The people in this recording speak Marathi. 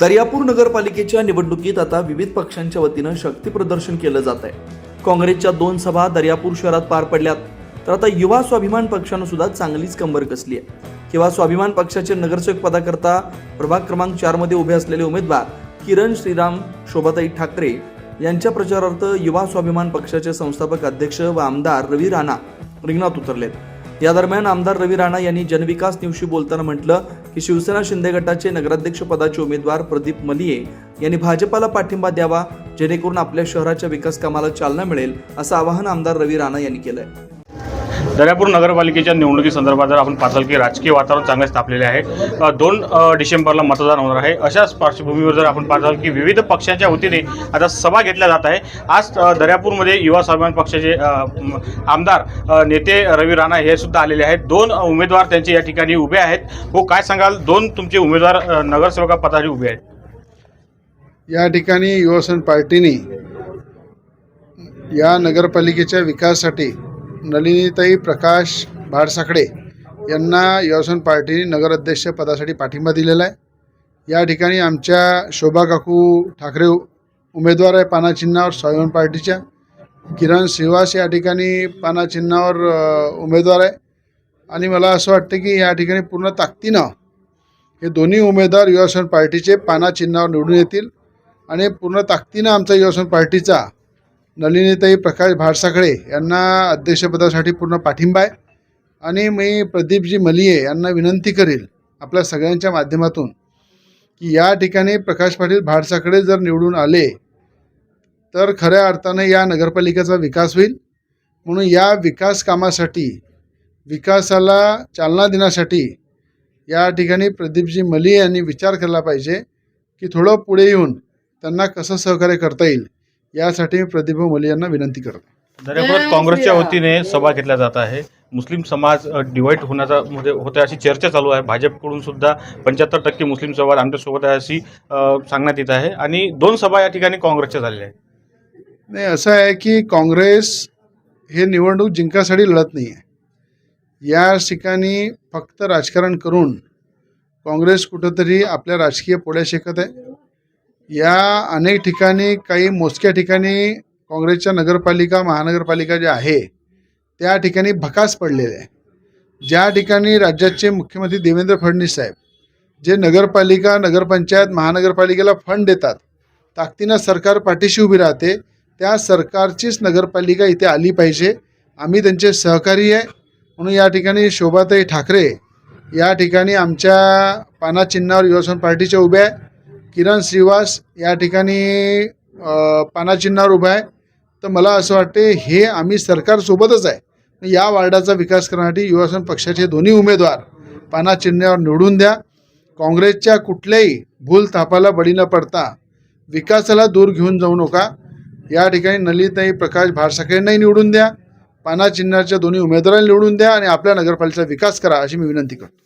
दर्यापूर नगरपालिकेच्या निवडणुकीत आता विविध पक्षांच्या वतीनं शक्ती प्रदर्शन केलं जात आहे. काँग्रेसच्या दोन सभा दर्यापूर शहरात पार पडल्यात. तर आता युवा स्वाभिमान पक्षानं सुद्धा चांगलीच कंबर कसली आहे. किंवा स्वाभिमान पक्षाचे नगरसेवक पदाकरता प्रभाग क्रमांक चारमध्ये उभे असलेले उमेदवार किरण श्रीराम शोभाताई ठाकरे यांच्या प्रचारार्थ युवा स्वाभिमान पक्षाचे संस्थापक अध्यक्ष व आमदार रवी राणा रिंगणात उतरलेत. या दरम्यान आमदार रवी राणा यांनी जनविकास न्यूजशी बोलताना म्हटलं की शिवसेना शिंदे गटाचे नगराध्यक्ष पदाचे उमेदवार प्रदीप मलिये यांनी भाजपाला पाठिंबा द्यावा जेणेकरून आपल्या शहराच्या विकास कामाला चालना मिळेल असं आवाहन आमदार रवी राणा यांनी केलंय. दर्यापूर नगरपालिकेच्या निवडणुकीसंदर्भात जर आपण पाहताल की राजकीय वातावरण चांगलेच तापलेले आहे. दोन डिसेंबरला मतदान होणार आहे. अशाच पार्श्वभूमीवर जर आपण पाहताल की विविध पक्षांच्या वतीने आता सभा घेतल्या जात आहे. आज दर्यापूरमध्ये युवा स्वाभिमान पक्षाचे आमदार नेते रवी राणा हे सुद्धा आलेले आहेत. दोन उमेदवार त्यांचे या ठिकाणी उभे आहेत. हो काय सांगाल? दोन तुमचे उमेदवार नगरसेवका पदाचे उभे आहेत. या ठिकाणी युवासन पार्टीने या नगरपालिकेच्या विकासासाठी नलिनीताई प्रकाश भाडसाकडे यांना युवासन पार्टीने नगराध्यक्ष पदासाठी पाठिंबा दिलेला आहे. या ठिकाणी आमच्या शोभा काकू ठाकरे उमेदवार आहे पानाचिन्हावर स्वाभिमान पार्टीच्या. किरण श्रीवास या ठिकाणी पानाचिन्हावर उमेदवार आहे. आणि मला असं वाटतं की या ठिकाणी पूर्ण ताकदीनं हे दोन्ही उमेदवार युवासन पार्टीचे पानाचिन्हावर निवडून येतील. आणि पूर्ण ताकदीनं आमचा युवासन पार्टीचा नलिनीताई प्रकाश भाडसाखळे यांना अध्यक्षपदासाठी पूर्ण पाठिंबा आहे. आणि मी प्रदीपजी मलिये यांना विनंती करेल आपल्या सगळ्यांच्या माध्यमातून की या ठिकाणी प्रकाश पाटील भाडसाखळे जर निवडून आले तर खऱ्या अर्थानं या नगरपालिकेचा विकास होईल. म्हणून या विकास कामासाठी विकासाला चालना देण्यासाठी या ठिकाणी प्रदीपजी मलिये यांनी विचार केला पाहिजे की थोडं पुढे येऊन त्यांना कसं सहकार्य करता येईल. यासाठी मी प्रदीप मलिये यांना विनंती करतो. दर्यापुरात काँग्रेसच्या वतीने सभा घेतल्या जात आहे. मुस्लिम समाज डिवाईड होण्याचा मध्ये होते अशी चर्चा चालू आहे. भाजपकडून सुद्धा पंच्याहत्तर टक्के मुस्लिम समाज आमच्यासोबत आहे अशी सांगण्यात येत आहे. आणि दोन सभा या ठिकाणी काँग्रेसच्या झालेल्या आहेत. नाही असं आहे की काँग्रेस हे निवडणूक जिंकासाठी लढत नाही आहे या ठिकाणी फक्त राजकारण करून काँग्रेस कुठंतरी आपल्या राजकीय पोळ्या शेकत आहे. या अनेक ठिकाणी काही मोजक्या ठिकाणी काँग्रेसच्या नगरपालिका महानगरपालिका ज्या आहे त्या ठिकाणी भकास पडलेले आहे. ज्या ठिकाणी राज्याचे मुख्यमंत्री देवेंद्र फडणवीस साहेब जे नगरपालिका नगरपंचायत महानगरपालिकेला फंड देतात ताकदीनं सरकार पाठीशी उभी राहते त्या सरकारचीच नगरपालिका इथे आली पाहिजे. आम्ही त्यांचे सहकारी आहे म्हणून या ठिकाणी शोभाताई ठाकरे या ठिकाणी आमच्या पानाचिन्हावर युवासन पार्टीच्या उभ्या आहे. किरण श्रीवास या ठिकाणी पानाचिन्हावर उभा आहे. तर मला असं वाटते हे आम्ही सरकारसोबतच आहे. या वार्डाचा विकास करण्यासाठी युवासन पक्षाचे दोन्ही उमेदवार पानाचिन्हावर निवडून द्या. काँग्रेसच्या कुठल्याही भूल थापाला बळी न पडता विकासाला दूर घेऊन जाऊ नका. या ठिकाणी नलिताई प्रकाश भाडसाखेंनाही निवडून द्या. पानाचिन्हाच्या दोन्ही उमेदवारांना निवडून द्या आणि आपल्या नगरपालिकेचा विकास करा अशी मी विनंती करतो.